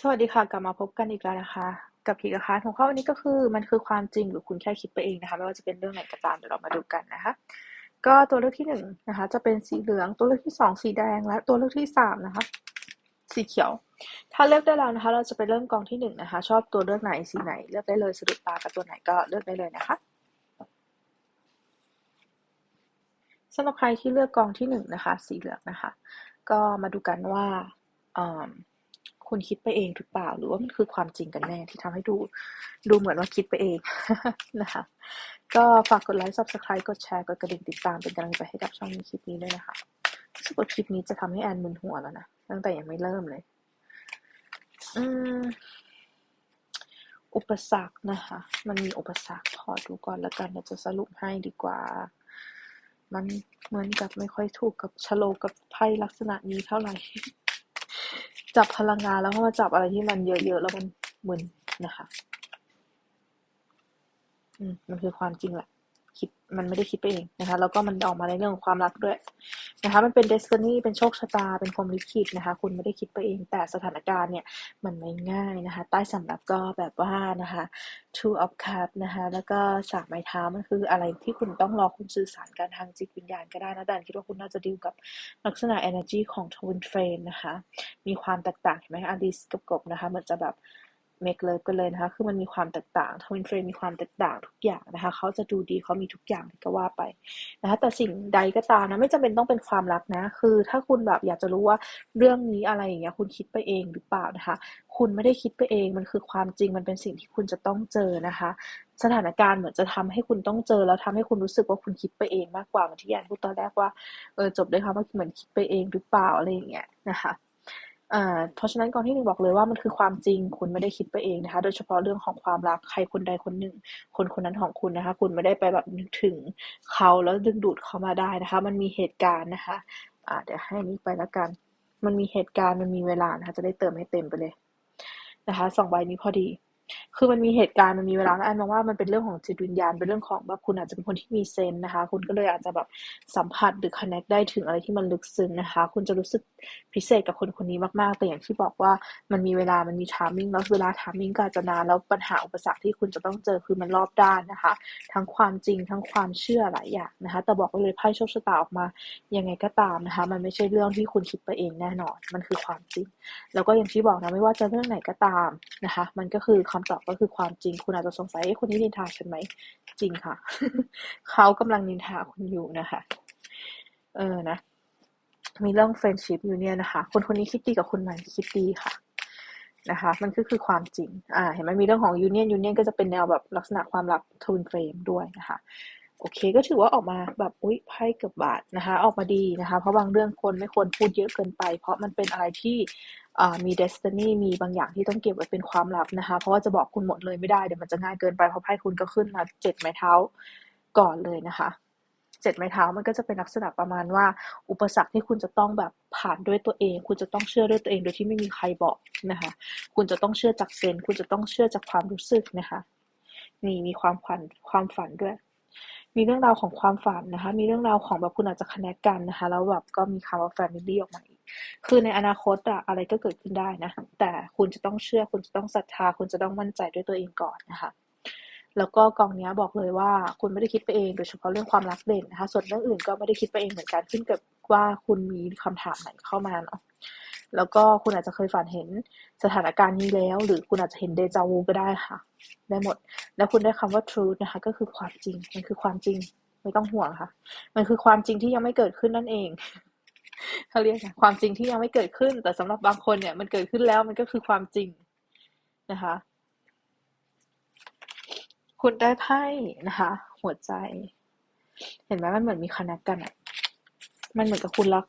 สวัสดีค่ะ กลับมาพบกันอีกแล้วนะคะ กับพีกนะคะหัวข้อวันนี้ก็คือมันคือความจริงหรือคุณแค่คิดไปเองนะคะ ไม่ว่าจะเป็นเรื่องไหนก็ตามเดี๋ยวเรามาดูกันนะคะ ก็ตัวเลือกที่หนึ่งนะคะ จะเป็นสีเหลือง ตัวเลือกที่สองสีแดง และตัวเลือกที่สามนะคะ สีเขียว ถ้าเลือกได้แล้วนะคะ เราจะไปเริ่มกองที่หนึ่งนะคะ ชอบตัวเลือกไหนสีไหน เลือกได้เลยสะดุดตากับตัวไหนก็เลือกได้เลยนะคะสำหรับใครที่เลือกกองที่หนึ่งนะคะ สีเหลืองนะคะ ก็มาดูกันว่า คุณคิดไปเองหรือเปล่า หรือว่ามันคือความจริงกันแน่ที่ทำให้ดู ดูเหมือนว่าคิดไปเองนะคะก็ฝากกดไลค์ subscribe กดแชร์กดกระดิ่งติดตามเป็นกำลังใจให้กับช่องคลิปนี้ด้วยนะคะรู้สึกว่าคลิปนี้จะทำให้แอนมึนหัวแล้วนะตั้งแต่ยังไม่เริ่มเลย อืมอุปสรรคนะคะ มันมีอุปสรรคขอดูก่อนแล้วกันเดี๋ยวจะสรุปให้ดีกว่า มันเหมือนกับไม่ค่อยถูกกับชโลกับไพ่ลักษณะนี้เท่าไหร่ จับพลังงานแล้วก็มาจับอะไรที่มันเยอะๆแล้วมันมึนนะคะ อืมมันคือความจริงแหละ คิดมันไม่ได้คิดไปเองนะคะแล้วก็มันออกมาในเรื่องของความรักด้วยนะคะมันเป็นเดสตินีเป็นโชคชะตาเป็นความลิขิตนะคะ คุณไม่ได้คิดไปเอง แต่สถานการณ์เนี่ยมันไม่ง่ายนะคะ ใต้สำรับก็แบบว่านะคะ two of cups นะคะแล้วก็สามไม้เท้ามันคืออะไรที่คุณต้องรอคุณสื่อสารกันทางจิตวิญญาณก็ได้นะแต่คิดว่าคุณน่าจะดิวกับลักษณะ energy ของ twin flame นะคะ มีความแตกต่างเห็นไหมอดิสกับกบนะคะเหมือนจะแบบ เมกเลิฟกันเลยนะคะ คือมันมีความแตกต่างทวินเฟรมมีความแตกต่างทุกอย่างนะคะ เขาจะดูดีเขามีทุกอย่างก็ว่าไปนะคะ แต่สิ่งใดก็ตามนะ ไม่จำเป็นต้องเป็นความรักนะ คือถ้าคุณแบบอยากจะรู้ว่าเรื่องนี้อะไรอย่างเงี้ย คุณคิดไปเองหรือเปล่านะคะ คุณไม่ได้คิดไปเอง มันคือความจริง มันเป็นสิ่งที่คุณจะต้องเจอนะคะ สถานการณ์เหมือนจะทำให้คุณต้องเจอ แล้วทำให้คุณรู้สึกว่าคุณคิดไปเองมากกว่าเหมือนที่แอนพูดตอนแรกว่า เออจบด้วยคำว่าเหมือนคิดไปเองหรือเปล่าอะไรอย่างเงี้ยนะคะ อ่าเพราะฉะนั้นก่อนที่หนึ่งบอกเลยว่ามันคือความจริงคุณไม่ได้คิดไปเองนะคะ โดยเฉพาะเรื่องของความรักใครคนใดคนหนึ่ง คนคนนั้นของคุณนะคะ คุณไม่ได้ไปแบบนึกถึงเขาแล้วดึงดูดเขามาได้นะคะ มันมีเหตุการณ์นะคะ อ่าเดี๋ยวให้นี้ไปแล้วกัน มันมีเหตุการณ์มันมีเวลานะคะ จะได้เติมให้เต็มไปเลยนะคะสองใบนี้พอดี คือมันมีเหตุการณ์มันมีเวลาแล้วอันมองว่ามันเป็นเรื่องของจิตวิญญาณเป็นเรื่องของแบบคุณอาจจะเป็นคนที่มีเซนนะคะ คุณก็เลยอาจจะแบบสัมผัสหรือคอนเนคได้ถึงอะไรที่มันลึกซึ้งนะคะ คุณจะรู้สึกพิเศษกับคนคนนี้มากๆ แต่อย่างที่บอกว่ามันมีเวลามันมีทามมิ่งแล้วเวลาทามมิ่งก็อาจจะนานแล้วปัญหาอุปสรรคที่คุณจะต้องเจอคือมันรอบด้านนะคะ ทั้งความจริงทั้งความเชื่อหลายอย่างนะคะ แต่บอกไว้เลยไพ่โชคชะตาออกมายังไงก็ตามนะคะ มันไม่ใช่เรื่องที่คุณคิดไปเองแน่นอน มันคือความจริง แล้วก็อย่างที่บอกนะไม่ว่าจะเรื่องไหนก็ตามนะคะ มันก็คือคำตอบก็คือความจริงคุณอาจจะสงสัยคนนี้นินทาฉันไหมจริงค่ะ เขากำลังนินทาคุณอยู่นะคะ เออนะ มีเรื่อง friendship union นะคะ คนคนนี้คิดดีกับคนใหม่คิดดีค่ะนะคะ มันก็คือความจริง อ่า เห็นไหมมีเรื่องของยูเนียนยูเนียนก็จะเป็นแนวแบบลักษณะความรักทูนเฟรมด้วยนะคะ โอเค ก็ถือว่าออกมาแบบอุ้ยไพ่เกือบบาทนะคะ ออกมาดีนะคะ เพราะบางเรื่องคนไม่ควรพูดเยอะเกินไป เพราะมันเป็นอะไรที่มีเดสตินีมีบางอย่างที่ต้องเก็บไว้เป็นความลับนะคะ เพราะว่าจะบอกคุณหมดเลยไม่ได้เดี๋ยวมันจะง่ายเกินไปเพราะไพ่คุณก็ขึ้นมาเจ็ดไม้เท้าก่อนเลยนะคะเจ็ดไม้เท้ามันก็จะเป็นลักษณะประมาณว่า อุปสรรคที่คุณจะต้องแบบผ่านด้วยตัวเอง คุณจะต้องเชื่อด้วยตัวเองโดยที่ไม่มีใครบอกนะคะ คุณจะต้องเชื่อจากเซน คุณจะต้องเชื่อจากความรู้สึกนะคะ นี่มีความฝันความฝันด้วย มีเรื่องราวของความฝันนะคะ มีเรื่องราวของแบบคุณอาจจะคอนเนคกันนะคะ แล้วแบบก็มีคำว่า family ออกมาอีก คือในอนาคตอะอะไรก็เกิดขึ้นได้นะ แต่คุณจะต้องเชื่อ คุณจะต้องศรัทธา คุณจะต้องมั่นใจด้วยตัวเองก่อนนะคะ แล้วก็กองนี้บอกเลยว่าคุณไม่ได้คิดไปเอง โดยเฉพาะเรื่องความรักเด่นนะคะ ส่วนเรื่องอื่นก็ไม่ได้คิดไปเองเหมือนกัน ขึ้นกับว่าคุณมีคำถามไหนเข้ามาเนาะ แล้วก็คุณอาจจะเคยฝันเห็นสถานการณ์นี้แล้ว หรือคุณอาจจะเห็นเดจาวูก็ได้ค่ะ ได้หมด แล้วคุณได้คำว่า truth นะคะ ก็คือความจริง มันคือความจริง ไม่ต้องห่วงค่ะ มันคือความจริงที่ยังไม่เกิดขึ้นนั่นเองเขาเรียกความจริงที่ยังไม่เกิดขึ้น แต่สำหรับบางคนเนี่ย มันเกิดขึ้นแล้วมันก็คือความจริงนะคะ คุณได้ไพ่นะคะ หัวใจ เห็นไหมมันเหมือนมีคณะกันอะ มันเหมือนกับคุณรัก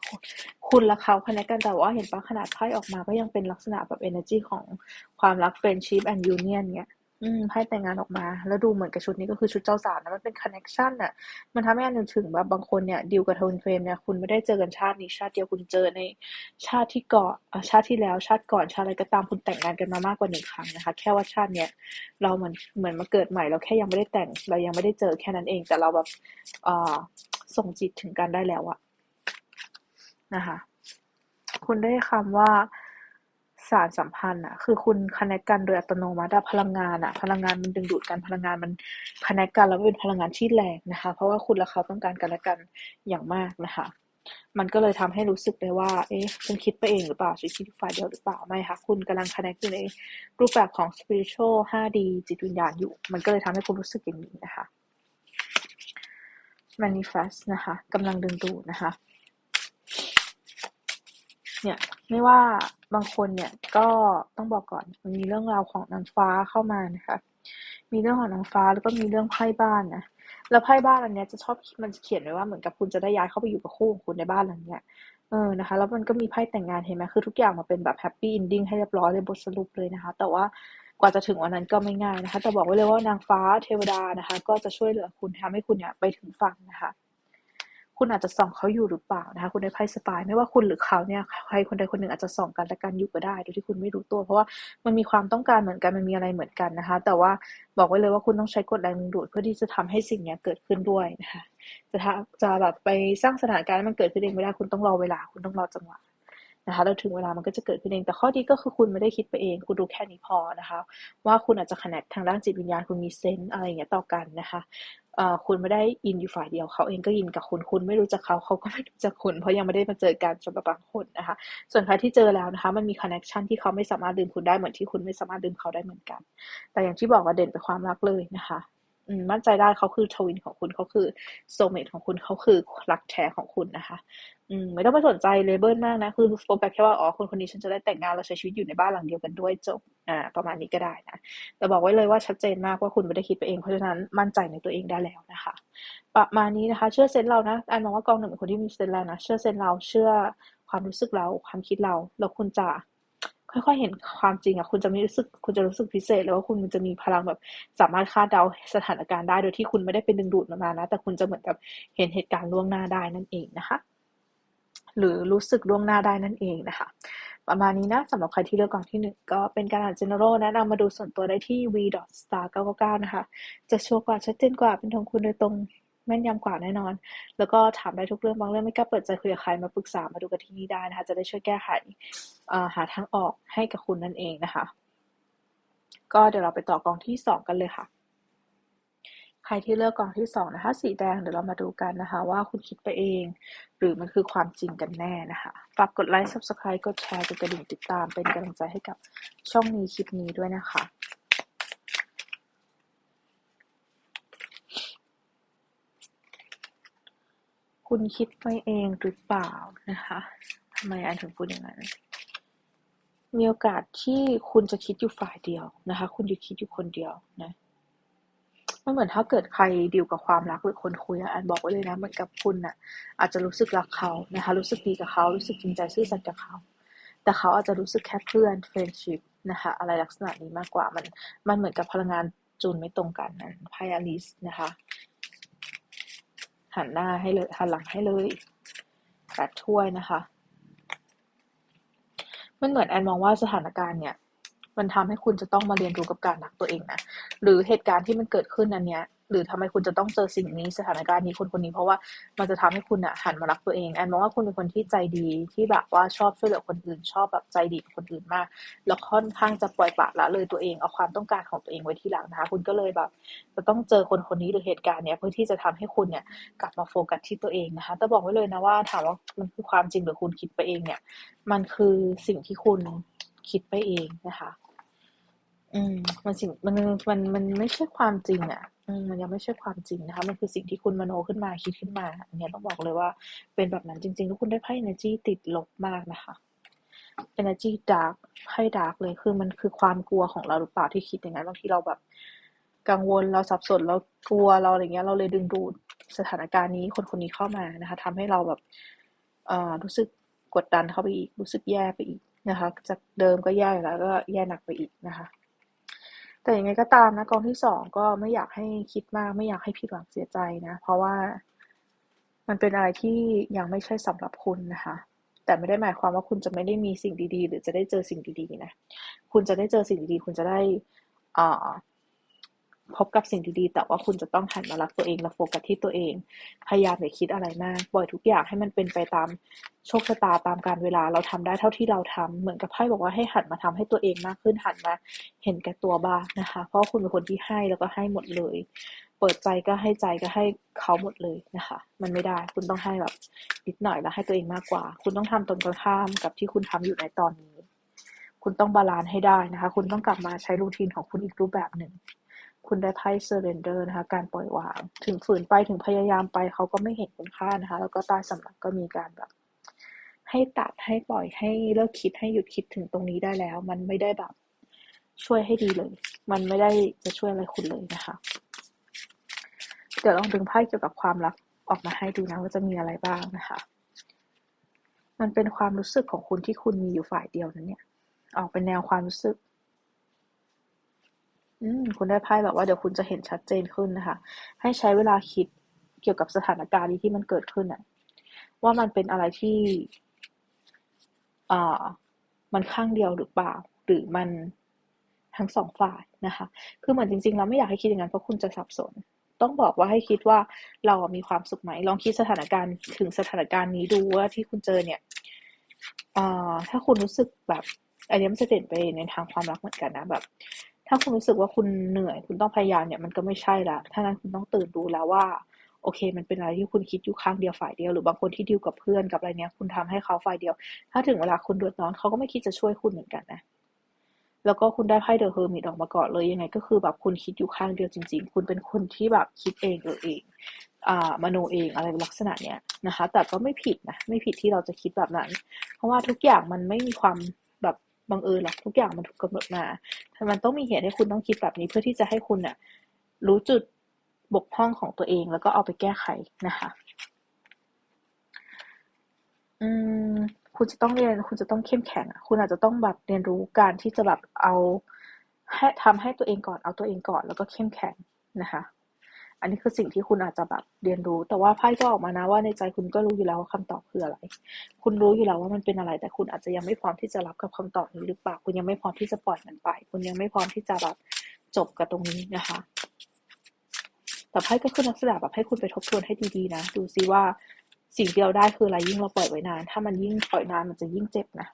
คุณรักเขาคณะกันแต่ว่าเห็นปะขนาดไพ่ออกมาก็ยังเป็นลักษณะแบบ energy ของความรัก friendship and union เนี่ยอืมไพ่แต่งงานออกมา แล้วดูเหมือนกับชุดนี้ก็คือชุดเจ้าสาวนะมันเป็นคอนเน็ชันอะมันทำให้อันนึงถึงแบบบางคนเนี่ยดิวกับทวินเฟรมเนี่ยคุณไม่ได้เจอกันชาตินี้ชาติเดียวคุณเจอในชาติที่ก่อนชาติที่แล้วชาติก่อนชาติอะไรก็ตามคุณแต่งงานกันมามากกว่าหนึ่งครั้งนะคะ แค่ว่าชาติเนี้ยเราเหมือนเหมือนมาเกิดใหม่เราแค่ยังไม่ได้แต่งเรายังไม่ได้เจอแค่นั้นเองแต่เราแบบอ่าส่งจิตถึงกันได้แล้วอะ นะคะ คุณได้คำว่าสารสัมพันธ์อะคือคุณคอนเนคกันโดยอัตโนมัติพลังงานอะพลังงานมันดึงดูดกันพลังงานมันคอนเนคกันแล้วเป็นพลังงานที่แรงนะคะ เพราะว่าคุณและเขาต้องการกันและกันอย่างมากนะคะ มันก็เลยทำให้รู้สึกได้ว่า เอ๊ะฉันคิดไปเองหรือเปล่าฉันคิดฝ่ายเดียวหรือเปล่าไม่ค่ะ คุณกำลังคอนเนคอยู่ในรูปแบบของ spiritual 5D จิตวิญญาณอยู่ มันก็เลยทำให้คุณรู้สึกอย่างนี้นะคะ manifest นะคะกำลังดึงดูดนะคะ เนี่ยไม่ว่าบางคนเนี่ยก็ต้องบอกก่อนมันมีเรื่องราวของนางฟ้าเข้ามานะคะ มีเรื่องของนางฟ้าแล้วก็มีเรื่องไพ่บ้านนะแล้วไพ่บ้านอันเนี้ยจะชอบมันจะเขียนไว้ว่าเหมือนกับคุณจะได้ย้ายเข้าไปอยู่กับคู่ของคุณในบ้านหลังเนี้ยเออนะคะ แล้วมันก็มีไพ่แต่งงานเห็นไหมคือทุกอย่างมาเป็นแบบแฮปปี้อินดิ้งให้เรียบร้อยเลยบทสรุปเลยนะคะ แต่ว่ากว่าจะถึงวันนั้นก็ไม่ง่ายนะคะ แต่บอกไว้เลยว่านางฟ้าเทวดานะคะ ก็จะช่วยเหลือคุณทำให้คุณเนี่ยไปถึงฝั่งนะคะ คุณอาจจะส่องเขาอยู่หรือเปล่านะคะคุณได้ไพ่สปายไม่ว่าคุณหรือเขาเนี่ยใครคนใดคนหนึ่งอาจจะส่องกันและกันอยู่ก็ได้โดยที่คุณไม่รู้ตัว เพราะว่ามันมีความต้องการเหมือนกันมันมีอะไรเหมือนกันนะคะ แต่ว่าบอกไว้เลยว่าคุณต้องใช้กฎแรงดึงดูดเพื่อที่จะทำให้สิ่งนี้เกิดขึ้นด้วยนะคะจะจะแบบไปสร้างสถานการณ์มันเกิดขึ้นเองไม่ได้คุณต้องรอเวลา คุณต้องรอจังหวะนะคะแล้วถึงเวลามันก็จะเกิดขึ้นเอง แต่ข้อดีก็คือคุณไม่ได้คิดไปเอง คุณดูแค่นี้พอนะคะ ว่าคุณอาจจะขนาดทางด้านจิตวิญญาณ คุณมีเซนส์อะไรอย่างเงี้ยต่อกันนะคะ คุณไม่ได้อินอยู่ฝ่ายเดียวเขาเองก็อินกับคุณคุณไม่รู้จักเขาเขาก็ไม่รู้จักคุณ เพราะยังไม่ได้มาเจอกันสำหรับบางคนนะคะ ส่วนใครที่เจอแล้วนะคะ มันมีคอนเนคชันที่เขาไม่สามารถลืมคุณได้เหมือนที่คุณไม่สามารถลืมเขาได้เหมือนกัน แต่อย่างที่บอกว่าเด่นไปความรักเลยนะคะ มั่นใจได้เขาคือทวินของคุณเขาคือโซเมตของคุณเขาคือรักแท้ของคุณนะคะ อืมไม่ต้องไปสนใจเลเบลมากนะ คือโฟกัสแค่ว่าอ๋อคนคนนี้ฉันจะได้แต่งงานและใช้ชีวิตอยู่ในบ้านหลังเดียวกันด้วยจบอ่า ประมาณนี้ก็ได้นะแต่บอกไว้เลยว่าชัดเจนมากว่าคุณไม่ได้คิดไปเองเพราะฉะนั้นมั่นใจในตัวเองได้แล้วนะคะ ประมาณนี้นะคะ เชื่อเซนเรานะอันมองว่ากองหนึ่งเป็นคนที่มีเซนแล้วนะเชื่อเซนเราเชื่อความรู้สึกเราความคิดเราแล้วคุณจะ ค่อยๆ เห็นความจริงอะคุณจะไม่รู้สึก คุณจะรู้สึกพิเศษ แล้วว่าคุณจะมีพลังแบบ สามารถคาดเดาสถานการณ์ได้ โดยที่คุณไม่ได้เป็นดึงดูดมานะ แต่คุณจะเหมือนกับเห็นเหตุการณ์ล่วงหน้าได้นั่นเองนะคะ หรือรู้สึกล่วงหน้าได้นั่นเองนะคะ ประมาณนี้นะสำหรับใครที่เลือกกองที่หนึ่งก็เป็นการอ่าน general แนะนำมาดูส่วนตัวได้ที่ v star 999 นะคะ จะชัวร์กว่าชัดเจนกว่าเป็นของคุณโดยตรง แม่นยำกว่าแน่นอน แล้วก็ถามได้ทุกเรื่องบางเรื่องไม่กล้าเปิดใจคุยกับใครมาปรึกษามาดูกันที่นี่ได้นะคะ จะได้ช่วยแก้ไขหาทางออกให้กับคุณนั่นเองนะคะ ก็เดี๋ยวเราไปต่อกองที่สองกันเลยค่ะ ใครที่เลือกกองที่สองนะคะ สีแดงเดี๋ยวเรามาดูกันนะคะ ว่าคุณคิดไปเอง หรือมันคือความจริงกันแน่นะคะฝากกดไลค์ subscribe กดแชร์กดกระดิ่งติดตามเป็นกำลังใจให้กับช่องนี้คลิปนี้ด้วยนะคะ คุณคิดไปเองหรือเปล่านะคะทำไมอันถึงพูดอย่างนั้นมีโอกาสที่คุณจะคิดอยู่ฝ่ายเดียวนะคะ คุณจะคิดอยู่คนเดียวนะมันเหมือนถ้าเกิดใครดีลกับความรักหรือคนคุยอันบอกไว้เลยนะเหมือนกับคุณน่ะ อาจจะรู้สึกรักเขานะคะ รู้สึกดีกับเขา รู้สึกจริงใจซื่อสัตย์กับเขา แต่เขาอาจจะรู้สึกแค่เพื่อนเฟรนชิพนะคะ อะไรลักษณะนี้มากกว่ามันมันเหมือนกับพลังงานจูนไม่ตรงกันนะไพ่อลิสนะคะ หันหน้าให้เลยหันหลังให้เลยแบบถ้วยนะคะมันเหมือนแอนมองว่าสถานการณ์เนี่ย มันทำให้คุณจะต้องมาเรียนรู้กับการรักตัวเองนะหรือเหตุการณ์ที่มันเกิดขึ้นอันเนี้ย หรือทำไมคุณจะต้องเจอสิ่งนี้สถานการณ์นี้คนคนนี้ เพราะว่ามันจะทำให้คุณอะหันมารักตัวเองแอนมองว่าคุณเป็นคนที่ใจดีที่แบบว่าชอบช่วยเหลือคนอื่น ชอบแบบใจดีกับคนอื่นมาก แล้วค่อนข้างจะปล่อยปละละเลยตัวเองเอาความต้องการของตัวเองไว้ที่หลังนะคะคุณก็เลยแบบจะต้องเจอคนคนนี้หรือเหตุการณ์เนี้ยเพื่อที่จะทำให้คุณเนี่ยกลับมาโฟกัสที่ตัวเองนะคะแต่บอกไว้เลยนะว่าถามว่ามันคือความจริงหรือคุณคิดไปเองเนี่ย มันคือสิ่งที่คุณคิดไปเองนะคะ อืม มันสิ่งมันมันมันไม่ใช่ความจริงอะมันยังไม่ใช่ความจริงนะคะ มันคือสิ่งที่คุณมโนขึ้นมาคิดขึ้นมาอันนี้ต้องบอกเลยว่าเป็นแบบนั้นจริงๆ ทุกคุณได้ไพ่ energy ติดลบมากนะคะ energy dark ไพ่ dark เลยคือมันคือความกลัวของเราหรือเปล่าที่คิดอย่างนั้นบางทีเราแบบกังวลเราสับสนเรากลัวเราอะไรเงี้ย เราเลยดึงดูดสถานการณ์นี้คนคนนี้เข้ามานะคะทำให้เราแบบเอ่อรู้สึกกดดันเข้าไปอีกรู้สึกแย่ไปอีกนะคะ จากเดิมก็แย่แล้วก็แย่หนักไปอีกนะคะ แต่ยังไงก็ตามนะกองที่สองก็ไม่อยากให้คิดมากไม่อยากให้ผิดหวังเสียใจนะ เพราะว่ามันเป็นอะไรที่ยังไม่ใช่สำหรับคุณนะคะ แต่ไม่ได้หมายความว่าคุณจะไม่ได้มีสิ่งดีๆ หรือจะได้เจอสิ่งดีๆนะ คุณจะได้เจอสิ่งดีๆ คุณจะได้อ่า พบกับสิ่งดีๆ แต่ว่าคุณจะต้องหันมารักตัวเองและโฟกัสที่ตัวเอง พยายามอย่าคิดอะไรมากปล่อยทุกอย่างให้มันเป็นไปตามโชคชะตาตามการเวลาเราทำได้เท่าที่เราทำเหมือนกับไพ่บอกว่าให้หันมาทำให้ตัวเองมากขึ้นหันมาเห็นแก่ตัวบ้างนะคะ เพราะคุณเป็นคนที่ให้แล้วก็ให้หมดเลย เปิดใจก็ให้ใจก็ให้เขาหมดเลยนะคะ มันไม่ได้คุณต้องให้แบบนิดหน่อยแล้วให้ตัวเองมากกว่า คุณต้องทำตรงกันข้ามกับที่คุณทำอยู่ในตอนนี้ คุณต้องบาลานซ์ให้ได้นะคะ คุณต้องกลับมาใช้รูทีนของคุณอีกรูปแบบหนึ่ง คุณได้ไพ่ surrender นะคะ การปล่อยวาง ถึงฝืนไปถึงพยายามไปเขาก็ไม่เห็นคุณค่านะคะ แล้วก็ใต้สำหรับก็มีการแบบ ให้ตัดให้ปล่อยให้เลิกคิดให้หยุดคิดถึงตรงนี้ได้แล้ว มันไม่ได้แบบ ช่วยให้ดีเลย มันไม่ได้จะช่วยอะไรคุณเลยนะคะ เดี๋ยวลองดึงไพ่เกี่ยวกับความรักออกมาให้ดูนะว่าจะมีอะไรบ้างนะคะ มันเป็นความรู้สึกของคุณที่คุณมีอยู่ฝ่ายเดียวนั้นเนี่ย ออกเป็นแนวความรู้สึก อืม คุณได้ไพ่แบบว่าเดี๋ยวคุณจะเห็นชัดเจนขึ้นนะคะ ให้ใช้เวลาคิดเกี่ยวกับสถานการณ์นี้ที่มันเกิดขึ้นน่ะว่ามันเป็นอะไรที่อ่ามันข้างเดียวหรือเปล่า หรือมันทั้งสองฝ่ายนะคะ คือเหมือนจริงๆเราไม่อยากให้คิดอย่างนั้นเพราะคุณจะสับสน ต้องบอกว่าให้คิดว่าเรามีความสุขไหม ลองคิดสถานการณ์ถึงสถานการณ์นี้ดูว่าที่คุณเจอเนี่ยอ่ถ้าคุณรู้สึกแบบอันนี้มันจะเด่นไปในทางความรักเหมือนกันนะแบบ ถ้าคุณรู้สึกว่าคุณเหนื่อย คุณต้องพยายามเนี่ยมันก็ไม่ใช่ละถ้านั้นคุณต้องตื่นดูแล้วว่า โอเค มันเป็นอะไรที่คุณคิดอยู่ข้างเดียวฝ่ายเดียว หรือบางคนที่ดิวกับเพื่อนกับอะไรเนี้ย คุณทำให้เขาฝ่ายเดียว ถ้าถึงเวลาคุณเดือดร้อนเขาก็ไม่คิดจะช่วยคุณเหมือนกันนะแล้วก็คุณได้ไพ่เดอะเฮอร์มิตออกมาก่อนเลยยังไง ก็คือแบบคุณคิดอยู่ข้างเดียวจริง ๆ คุณเป็นคนที่แบบคิดเองเออเองอ่ามโนเองอะไรลักษณะเนี้ยนะคะ แต่ก็ไม่ผิดนะไม่ผิดที่เราจะคิดแบบนั้น เพราะว่าทุกอย่างมันไม่มีความ บังเอิญหรอกทุกอย่างมันถูกกำหนดมา มันต้องมีเหตุให้คุณต้องคิดแบบนี้เพื่อที่จะให้คุณน่ะรู้จุดบกพร่องของตัวเองแล้วก็เอาไปแก้ไขนะคะ อืม คุณจะต้องเรียน คุณจะต้องเข้มแข็งคุณอาจจะต้องแบบเรียนรู้การที่จะแบบเอาให้ทำให้ตัวเองก่อน เอาตัวเองก่อน แล้วก็เข้มแข็งนะคะ อันนี้คือสิ่งที่คุณอาจจะแบบเรียนรู้ แต่ว่าไพ่ก็ออกมานะว่าในใจคุณก็รู้อยู่แล้วว่าคำตอบคืออะไร คุณรู้อยู่แล้วว่ามันเป็นอะไร แต่คุณอาจจะยังไม่พร้อมที่จะรับกับคำตอบนี้หรือเปล่า คุณยังไม่พร้อมที่จะปล่อยมันไป คุณยังไม่พร้อมที่จะแบบจบกับตรงนี้นะคะ แต่ไพ่ก็คือนักแสดงแบบให้คุณไปทบทวนให้ดีๆนะ ดูซิว่าสิ่งที่เราได้คืออะไรยิ่งเราปล่อยไว้นาน ถ้ามันยิ่งปล่อยนานมันจะยิ่งเจ็บนะ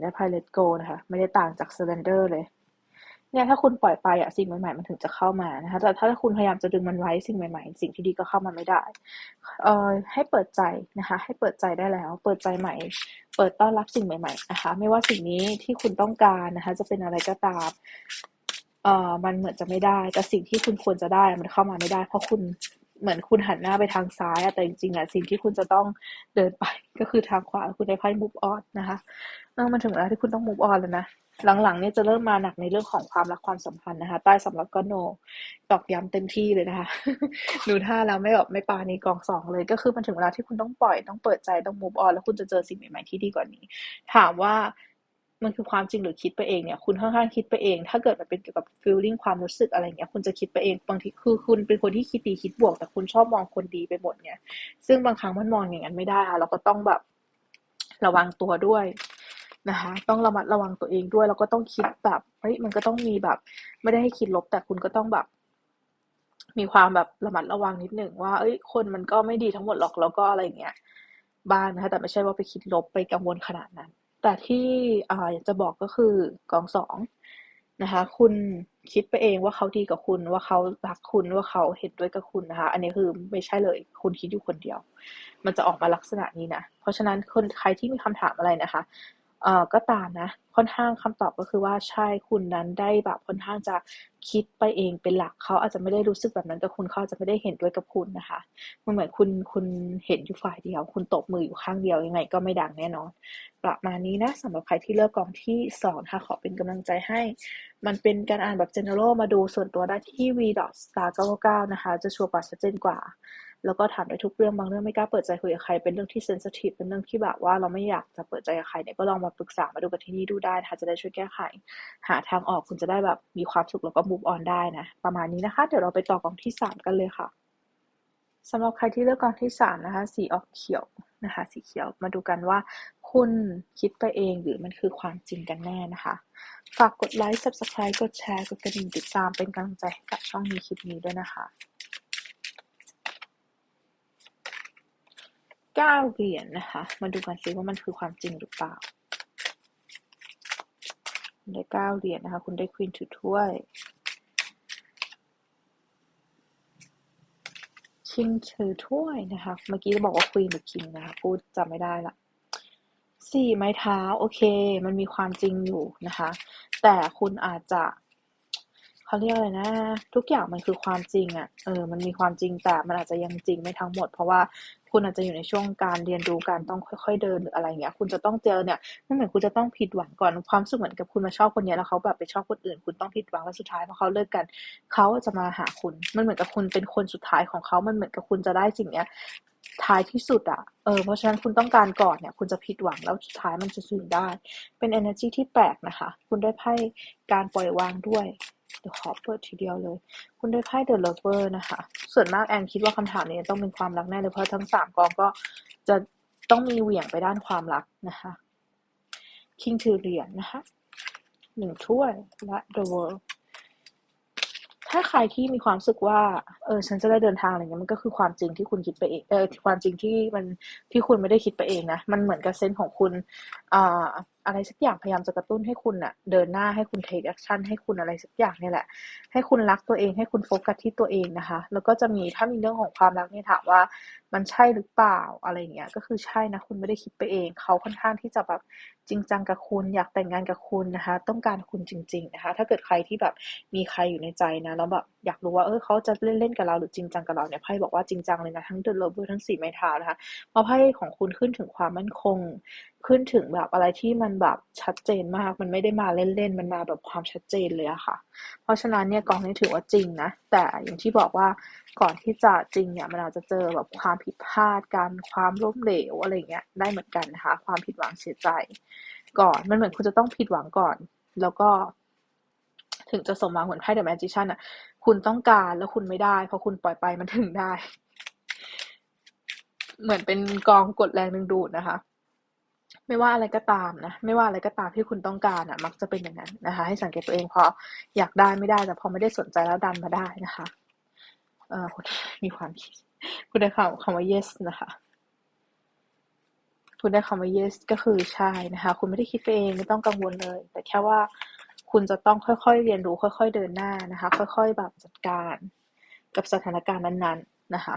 ได้ไพ่เลตโกนะคะ ไม่ได้ต่างจากเซเลนเดอร์เลย เนี่ยถ้าคุณปล่อยไปอะสิ่งใหม่ๆมันถึงจะเข้ามานะคะแต่ถ้าคุณพยายามจะดึงมันไว้สิ่งใหม่ๆ สิ่งที่ดีก็เข้ามาไม่ได้เอ่อให้เปิดใจนะคะ ให้เปิดใจได้แล้ว เปิดใจใหม่ เปิดต้อนรับสิ่งใหม่ๆนะคะ ไม่ว่าสิ่งนี้ที่คุณต้องการนะคะ จะเป็นอะไรก็ตามเอ่อมันเหมือนจะไม่ได้ แต่สิ่งที่คุณควรจะได้มันเข้ามาไม่ได้ เพราะคุณ เหมือนคุณหันหน้าไปทางซ้ายแต่จริงๆอะสิ่งที่คุณจะต้องเดินไปก็คือทางขวาคุณได้ไพ่ move on นะคะมันถึงเวลาที่คุณต้อง move on แล้วนะหลังๆเนี่ยจะเริ่มมาหนักในเรื่องของความรักความสัมพันธ์นะคะ ใต้สำหรับก็โนตอกย้ำเต็มที่เลยนะคะดูท่าแล้วไม่แบบไม่ปานี้กองสองเลย ก็คือมันถึงเวลาที่คุณต้องปล่อยต้องเปิดใจต้องมูฟออนแล้วคุณจะเจอสิ่งใหม่ๆที่ดีกว่านี้ ถามว่า มันคือความจริงหรือคิดไปเองเนี่ยคุณค่อนข้างคิดไปเอง ถ้าเกิดมันเป็นเกี่ยวกับฟีลลิ่งความรู้สึกอะไรเงี้ยคุณจะคิดไปเองบางทีคือคุณเป็นคนที่คิดดีคิดบวก แต่คุณชอบมองคนดีไปหมดเนี่ยซึ่งบางครั้งมันมองอย่างนั้นไม่ได้ค่ะเราก็ต้องแบบระวังตัวด้วยนะคะต้องระมัดระวังตัวเองด้วย แล้วก็ต้องคิดแบบเฮ้ยมันก็ต้องมีแบบ ไม่ได้ให้คิดลบ แต่คุณก็ต้องแบบ มีความแบบระมัดระวังนิดหนึ่งว่า เอ้ย คนมันก็ไม่ดีทั้งหมดหรอกแล้วก็อะไรเงี้ยบ้างนะคะแต่ไม่ใช่ว่าไปคิดลบไปกังวลขนาดนั้น แต่ที่อาอยากจะบอกก็คือกองสองนะคะ คุณคิดไปเองว่าเขาดีกับคุณ ว่าเขารักคุณว่าเขาเห็นด้วยกับคุณนะคะ อันนี้คือไม่ใช่เลยคุณคิดอยู่คนเดียว มันจะออกมาลักษณะนี้นะ เพราะฉะนั้นคนใครที่มีคำถามอะไรนะคะ เอ่อก็ตามนะ ค่อนข้างคำตอบก็คือว่าใช่คุณนั้นได้แบบค่อนข้างจะคิดไปเองเป็นหลักเขาอาจจะไม่ได้รู้สึกแบบนั้นกับคุณเขาอาจจะไม่ได้เห็นด้วยกับคุณนะคะมันเหมือนคุณคุณเห็นอยู่ฝ่ายเดียว คุณตบมืออยู่ข้างเดียวยังไงก็ไม่ดังแน่นอน ประมาณนี้นะสำหรับใครที่เลือกกองที่สองค่ะขอเป็นกำลังใจให้ มันเป็นการอ่านแบบ general มาดูส่วนตัวได้ที่ v star 99 นะคะ จะชัวร์กว่าชัดเจนกว่า แล้วก็ถามได้ทุกเรื่องบางเรื่องไม่กล้าเปิดใจคุยกับใครเป็นเรื่องที่เซนซิทีฟเป็นเรื่องที่แบบว่าเราไม่อยากจะเปิดใจกับใครเนี่ยก็ลองมาปรึกษามาดูกับที่นี่ดูได้ค่ะจะได้ช่วยแก้ไข หาทางออกคุณจะได้แบบมีความสุขแล้วก็ move on ได้นะประมาณนี้นะคะ เดี๋ยวเราไปต่อกองที่สามกันเลยค่ะสำหรับใครที่เลือกกองที่สามนะคะ สีออกเขียวนะคะ สีเขียวมาดูกันว่าคคุณคิดไปเองหรือมันคือความจริงกันแน่นะคะ ฝากกดไลค์ subscribe กดแชร์ กดกระดิ่งติดตามเป็นกำลังใจให้กับช่องนี้คลิปนี้ด้วยนะคะ เก้าเหรียญนะคะ มาดูกันซิว่ามันคือความจริงหรือเปล่าคุณได้เก้าเหรียญนะคะ คุณได้ควีนถือถ้วยคิงถือถ้วยนะคะ เมื่อกี้จะบอกว่าควีนหรือคิงนะคะ พูดจำไม่ได้ละสี่ไม้เท้า โอเค มันมีความจริงอยู่นะคะ แต่คุณอาจจะ เขาเรียกอะไรนะ ทุกอย่างมันคือความจริงอะ่ะเออมันมีความจริงแต่มันอาจจะยังจริงไม่ทั้งหมด เพราะว่าคุณอาจจะอยู่ในช่วงการเรียนรู้การต้องค่อยๆเดินหรืออะไรเงี้ย คุณจะต้องเจอเนี่ยนั่นเหมือนคุณจะต้องผิดหวังก่อนความสุขเหมือนกับคุณมาชอบคนนี้แล้วเขาแบบไปชอบคนอื่น คุณต้องผิดหวังแล้วสุดท้ายพอเขาเลิกกันเขาจะมาหาคุณ มันเหมือนกับคุณเป็นคนสุดท้ายของเขา มันเหมือนกับคุณจะได้สิ่งเนี้ย ท้ายที่สุดอะเออ เพราะฉะนั้นคุณต้องการก่อนเนี่ย คุณจะผิดหวังแล้วสุดท้ายมันจะสูญได้ เป็น energy ที่แปลกนะคะ คุณได้ไพ่การปล่อยวางด้วย เดี๋ยวขอเปิดทีเดียวเลย คุณได้ไพ่ The Lover นะคะ ส่วนมากแอนคิดว่าคำถามนี้ต้องเป็นความรักแน่เลย เพราะทั้งสามกองก็จะต้องมีเหวี่ยงไปด้านความรักนะคะ King ถือเหรียญนะคะหนึ่งถ้วยและ The World ถ้าใครที่มีความรู้สึกว่า เออ ฉันจะได้เดินทางอะไรเงี้ยมันก็คือความจริงที่คุณคิดไปเองเออความจริงที่มันที่คุณไม่ได้คิดไปเองนะมันเหมือนกับเซนของคุณอ่า อะไรสักอย่างพยายามจะกระตุ้นให้คุณอะเดินหน้าให้คุณ take action ให้คุณอะไรสักอย่างเนี่ยแหละ ให้คุณรักตัวเองให้คุณโฟกัสที่ตัวเองนะคะ แล้วก็จะมีถ้ามีเรื่องของความรักเนี่ยถามว่ามันใช่หรือเปล่าอะไรเงี้ยก็คือใช่นะคุณไม่ได้คิดไปเอง เขาค่อนข้างที่จะแบบจริงจังกับคุณอยากแต่งงานกับคุณนะคะ ต้องการคุณจริง ๆนะคะ ถ้าเกิดใครที่แบบมีใครอยู่ในใจนะแล้วแบบอยากรู้ว่าเออเขาจะเล่นๆกับเราหรือจริงจังกับเราเนี่ยไพ่บอกว่าจริงจังเลยนะทั้งเดอะโลเบอร์ทั้งสี่ไม้เท้านะคะเพราะไพ่ของคุณขึ้นถึงความมั่นคง ขึ้นถึงแบบอะไรที่มันแบบชัดเจนมาก มันไม่ได้มาเล่นๆ มันมาแบบความชัดเจนเลยอะค่ะ เพราะฉะนั้นเนี่ยกองนี้ถือว่าจริงนะ แต่อย่างที่บอกว่าก่อนที่จะจริงเนี่ยมันอาจจะเจอแบบความผิดพลาดการความล้มเหลวอะไรเงี้ยได้เหมือนกันนะคะ ความผิดหวังเสียใจ ก่อนมันเหมือนคุณจะต้องผิดหวังก่อน แล้วก็ ถึงจะสมหวังเหมือนไพ่เดอะแมจิชันอะคุณต้องการแล้วคุณไม่ได้พอคุณปล่อยไปมันถึงได้ เหมือนเป็นกองกดแรงดึงดูดนะคะ ไม่ว่าอะไรก็ตามนะ ไม่ว่าอะไรก็ตามที่คุณต้องการอะ มักจะเป็นอย่างนั้นนะคะ ให้สังเกตตัวเองพออยากได้ไม่ได้แต่พอไม่ได้สนใจแล้วดันมาได้นะคะเออคุณมีความคิด คุณได้คำคำว่า yes นะคะ คุณได้คำว่า yes ก็คือใช่นะคะ คุณไม่ได้คิดไปเองไม่ต้องกังวลเลย แต่แค่ว่าคุณจะต้องค่อยๆเรียนรู้ค่อย ๆ เดินหน้านะคะ ค่อย ๆ แบบจัดการ กับสถานการณ์นั้น ๆ นะคะ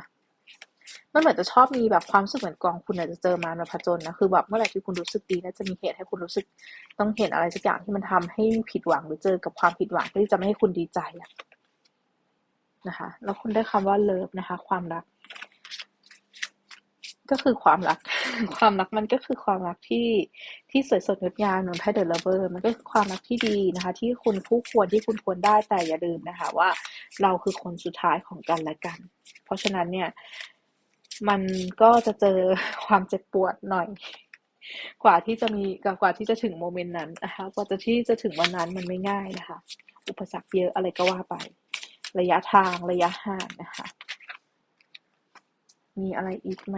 มันเหมือนจะชอบมีแบบความรู้สึกเหมือนกองคุณอาจจะเจอมามาผจญนะคือแบบเมื่อไหร่ที่คุณรู้สึกดีน่าจะมีเหตุให้คุณรู้สึกต้องเห็นอะไรสักอย่างที่มันทำให้ผิดหวังหรือเจอกับความผิดหวังที่จะไม่ให้คุณดีใจอะนะคะ แล้วคุณได้คำว่าเลิฟนะคะ ความรัก ก็คือความรัก ความรักมันก็คือความรักที่ที่สวยสดงดงามเหมือนไพ่เดอะเลเวอร์มันก็คือความรักที่ดีนะคะ ที่คุณคู่ควรที่คุณควรได้แต่อย่าลืมนะคะ ว่าเราคือคนสุดท้ายของกันและกัน เพราะฉะนั้นเนี่ย มันก็จะเจอความเจ็บปวดหน่อย กว่าที่จะมีกว่าที่จะถึงโมเมนต์นั้นนะคะ กว่าจะที่จะถึงวันนั้นมันไม่ง่ายนะคะ อุปสรรคเยอะอะไรก็ว่าไป ระยะทางระยะห่างนะคะ มีอะไรอีกไหม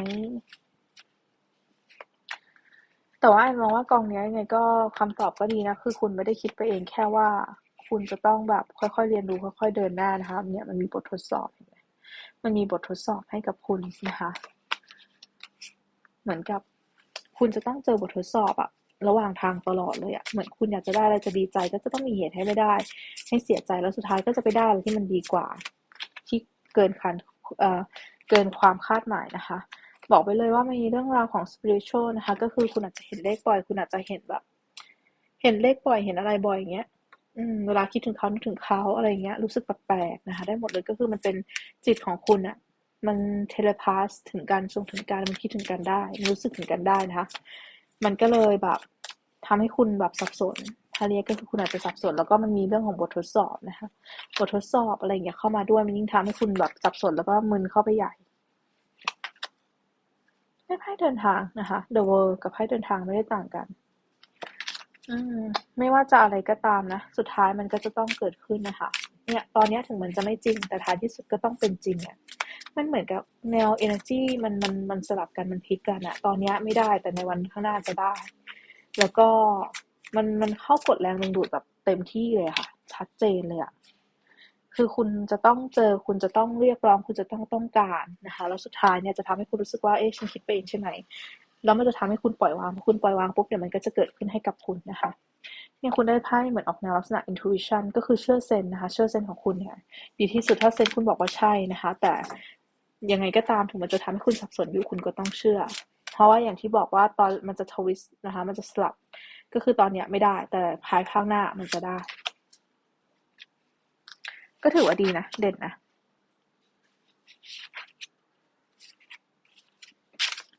แต่ว่าแอนมองว่ากองเนี้ยยังไงก็คำตอบก็ดีนะ คือคุณไม่ได้คิดไปเองแค่ว่าคุณจะต้องแบบค่อยๆเรียนรู้ค่อยๆเดินหน้านะคะเนี่ยมันมีบททดสอบเห็น มันมีบททดสอบให้กับคุณนะคะ เหมือนกับคุณจะต้องเจอบททดสอบอะระหว่างทางตลอดเลยอะเหมือนคุณอยากจะได้อะไรจะดีใจ ก็จะต้องมีเหตุให้ไม่ได้ ให้เสียใจแล้วสุดท้ายก็จะไปได้อะไรที่มันดีกว่า ที่เกินคันเอ่อเกินความคาดหมายนะคะ บอกไปเลยว่ามีเรื่องราวของ spiritual นะคะ ก็คือคุณอาจจะเห็นเลขบ่อย คุณอาจจะเห็นแบบ เห็นเลขบ่อยเห็นอะไรบ่อยอย่างเงี้ย อืม เวลาคิดถึงเขานึกถึงเขาอะไรเงี้ย รู้สึกแปลกๆนะคะ ได้หมดเลยก็คือมันเป็นจิตของคุณอะมันเทเลพาสถึงกันส่งถึงกันมันคิดถึงกันได้รู้สึกถึงกันได้นะคะ มันก็เลยแบบทำให้คุณแบบสับสนถ้าเรียกก็คือคุณอาจจะสับสน แล้วก็มันมีเรื่องของบททดสอบนะคะ บททดสอบอะไรอย่างเงี้ยเข้ามาด้วยมันยิ่งทำให้คุณแบบสับสนแล้วก็มึนเข้าไปใหญ่ได้ไพ่เดินทางนะคะ The World กับไพ่เดินทางไม่ได้ต่างกัน อืม ไม่ว่าจะอะไรก็ตามนะ สุดท้ายมันก็จะต้องเกิดขึ้นนะคะ เนี่ยตอนเนี้ยถึงมันจะไม่จริง แต่ท้ายที่สุดก็ต้องเป็นจริงอะมันเหมือนกับแนว energy มันมันมันสลับกันมันพลิกกันอะตอนนี้ไม่ได้แต่ในวันข้างหน้าจะได้ แล้วก็มันมันเข้ากดแรงดึงดูดแบบเต็มที่เลยค่ะ ชัดเจนเลยอะคือคุณจะต้องเจอคุณจะต้องเรียกร้อง คุณจะต้องต้องการนะคะ แล้วสุดท้ายเนี่ยจะทำให้คุณรู้สึกว่าเอ๊ะฉันคิดไปเองใช่ไหม แล้วมันจะทำให้คุณปล่อยวางคุณปล่อยวางปุ๊บเนี่ยวมันก็จะเกิดขึ้นให้กับคุณนะคะเนี่ยคุณได้ไพ่เหมือนออกแนวลักษณะ intuition ก็คือเชื่อเซนนะคะ เชื่อเซนของคุณเนี่ยดีที่สุดถ้าเซนคุณบอกว่าใช่นะคะ แต่ยังไงก็ตามถึงมันจะทำให้คุณสับสนอยู่คุณก็ต้องเชื่อ เพราะว่าอย่างที่บอกว่าตอนมันจะทวิสต์นะคะ มันจะสลับ ก็คือตอนเนี้ยไม่ได้ แต่ภายข้างหน้ามันจะได้ ก็ถือว่าดีนะ เด่นนะ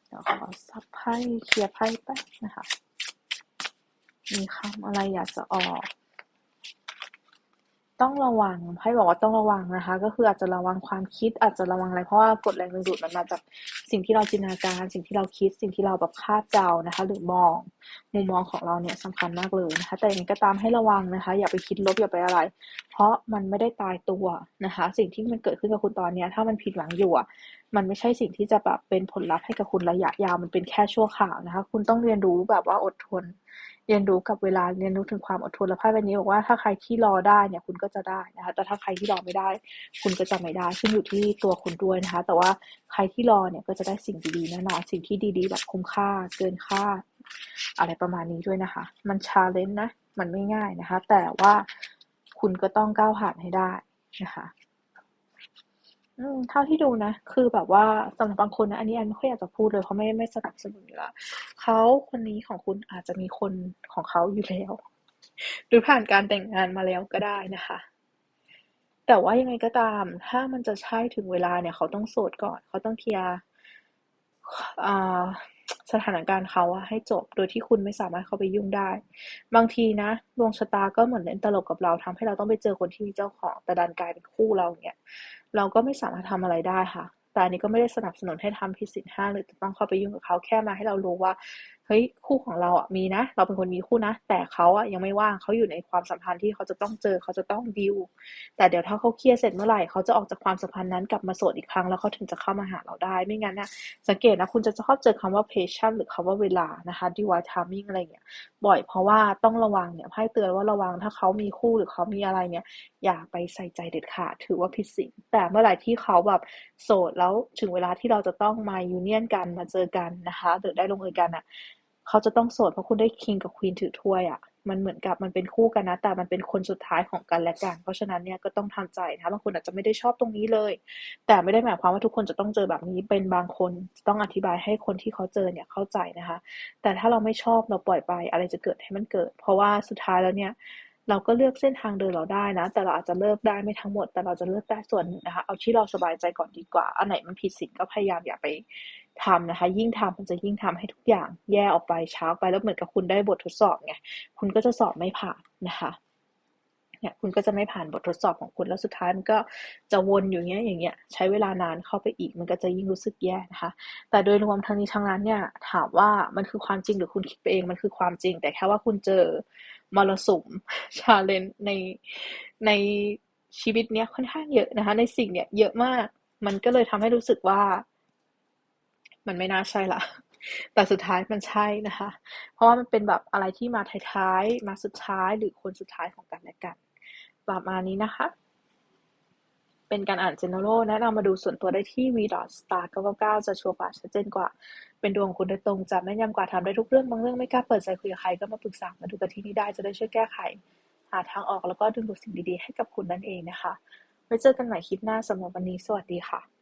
เดี๋ยวขอ ซับไพ่เคลียร์ไพ่แป๊บนะคะ มีคำอะไรอยากจะออก ต้องระวังไพ่บอกว่าต้องระวังนะคะ ก็คืออาจจะระวังความคิดอาจจะระวังอะไรเพราะว่ากดแรงดึงดูดมันมาจาก สิ่งที่เราจินตนาการ สิ่งที่เราคิด สิ่งที่เราแบบคาดเดานะคะ หรือมองมุมมองของเราเนี่ยสำคัญมากเลยนะคะ แต่ยังก็ตามให้ระวังนะคะ อย่าไปคิดลบอย่าไปอะไร เพราะมันไม่ได้ตายตัวนะคะ สิ่งที่มันเกิดขึ้นกับคุณตอนนี้ถ้ามันผิดหวังอยู่อะมันไม่ใช่สิ่งที่จะแบบเป็นผลลัพธ์ให้กับคุณระยะยาวมันเป็นแค่ชั่วข่าวนะคะ คุณต้องเรียนรู้แบบว่าอดทน เรียนรู้กับเวลาเรียนรู้ถึงความอดทนและไพ่ใบนี้บอกว่าถ้าใครที่รอได้เนี่ยคุณก็จะได้นะคะแต่ถ้าใครที่รอไม่ได้ คุณก็จะไม่ได้ขึ้นอยู่ที่ตัวคุณด้วยนะคะ แต่ว่าใครที่รอเนี่ยก็จะได้สิ่งดีๆแน่นอนสิ่งที่ดีๆ แบบคุ้มค่าเกินค่า อะไรประมาณนี้ด้วยนะคะ มันชาเลนจ์นะมันไม่ง่ายนะคะ แต่ว่าคุณก็ต้องก้าวผ่านให้ได้นะคะ อืม เท่าที่ดูนะ คือแบบว่าสำหรับบางคนนะ อันนี้อันไม่ค่อยอยากจะพูดเลยเพราะไม่ไม่สนับสนุนอยู่และเขาคนนี้ของคุณอาจจะมีคนของเขาอยู่แล้ว หรือผ่านการแต่งงานมาแล้วก็ได้นะคะ แต่ว่ายังไงก็ตาม ถ้ามันจะใช่ถึงเวลาเนี่ย เขาต้องโสดก่อน เขาต้องเคลียร์ สถานการณ์เขาอะให้จบ โดยที่คุณไม่สามารถเข้าไปยุ่งได้ บางทีนะดวงชะตาก็เหมือนเล่นตลกกับเราทำให้เราต้องไปเจอคนที่มีเจ้าของ แต่ดันกลายเป็นคู่เราเนี่ยเราก็ไม่สามารถทำอะไรได้ค่ะ แต่อันนี้ก็ไม่ได้สนับสนุนให้ทำผิดศีลห้าหรือต้องเข้าไปยุ่งกับเขาแค่มาให้เรารู้ว่าเฮ้ยคู่ของเราอะมีนะ เราเป็นคนมีคู่นะ แต่เขาอะยังไม่ว่างเขาอยู่ในความสัมพันธ์ที่เขาจะต้องเจอเขาจะต้องดิวแต่เดี๋ยวถ้าเขาเคลียร์เสร็จเมื่อไหร่เขาจะออกจากความสัมพันธ์นั้นกลับมาโสดอีกครั้งแล้วเขาถึงจะเข้ามาหาเราได้ ไม่งั้นเนี่ยสังเกตนะคุณจะชอบเจอคำว่า patience หรือคำว่าเวลานะคะ divine timing อะไรเงี้ยบ่อยเพราะว่าต้องระวังเนี่ยไพ่เตือนว่าระวังถ้าเขามีคู่หรือเขามีอะไรเนี่ยอย่าไปใส่ใจเด็ดขาดถือว่าผิดศีลแต่เมื่อไหร่ที่เขาแบบโสดแล้วถึงเวลาที่เราจะต้องมายูเนียนกันมาเจอกันนะคะหรือได้ลงเอยกันอะ เขาจะต้องโสด เพราะคุณได้คิงกับควีนถือถ้วยอะมันเหมือนกับมันเป็นคู่กันนะ แต่มันเป็นคนสุดท้ายของกันและกัน เพราะฉะนั้นเนี่ยก็ต้องทำใจนะ บางคนอาจจะไม่ได้ชอบตรงนี้เลย แต่ไม่ได้หมายความว่าทุกคนจะต้องเจอแบบนี้ เป็นบางคนต้องอธิบายให้คนที่เขาเจอเนี่ยเข้าใจนะคะ แต่ถ้าเราไม่ชอบเราปล่อยไปอะไรจะเกิดให้มันเกิด เพราะว่าสุดท้ายแล้วเนี่ยเราก็เลือกเส้นทางเดินเราได้นะ แต่เราอาจจะเลิกได้ไม่ทั้งหมด แต่เราจะเลือกได้ส่วนหนึ่งนะคะ เอาที่เราสบายใจก่อนดีกว่า อันไหนมันผิดศีลก็พยายามอย่าไป ทำนะคะ ยิ่งทำมันจะยิ่งทำให้ทุกอย่างแย่ออกไปช้าไปแล้วเหมือนกับคุณได้บททดสอบไงคุณก็จะสอบไม่ผ่านนะคะเนี่ยคุณก็จะไม่ผ่านบททดสอบของคุณแล้วสุดท้ายมันก็จะวนอยู่เงี้ยอย่างเงี้ยใช้เวลานานเข้าไปอีกมันก็จะยิ่งรู้สึกแย่นะคะ แต่โดยรวมทั้งนี้ทั้งนั้นเนี่ยถามว่ามันคือความจริงหรือคุณคิดไปเองมันคือความจริง แต่แค่ว่าคุณเจอมรสุมชาเลนในในชีวิตเนี้ยค่อนข้างเยอะนะคะ ในสิ่งเนี้ยเยอะมาก มันก็เลยทำให้รู้สึกว่า มันไม่น่าใช่ละแต่สุดท้ายมันใช่นะคะ เพราะว่ามันเป็นแบบอะไรที่มาท้ายๆ มาสุดท้ายหรือคนสุดท้ายของกันและกัน ประมาณนี้นะคะ เป็นการอ่าน general แนะนำมาดูส่วนตัวได้ที่ v star 999จะชัวร์กว่าชัดเจนกว่า เป็นดวงคุณโดยตรงจะแม่นยำกว่าทำได้ทุกเรื่องบางเรื่องไม่กล้าเปิดใจคุยกับใครก็มาปรึกษามาดูกันที่นี่ได้จะได้ช่วยแก้ไข หาทางออกแล้วก็ดึงดูดสิ่งดีๆให้กับคุณนั่นเองนะคะ ไว้เจอกันใหม่คลิปหน้าสำหรับวันนี้สวัสดีค่ะ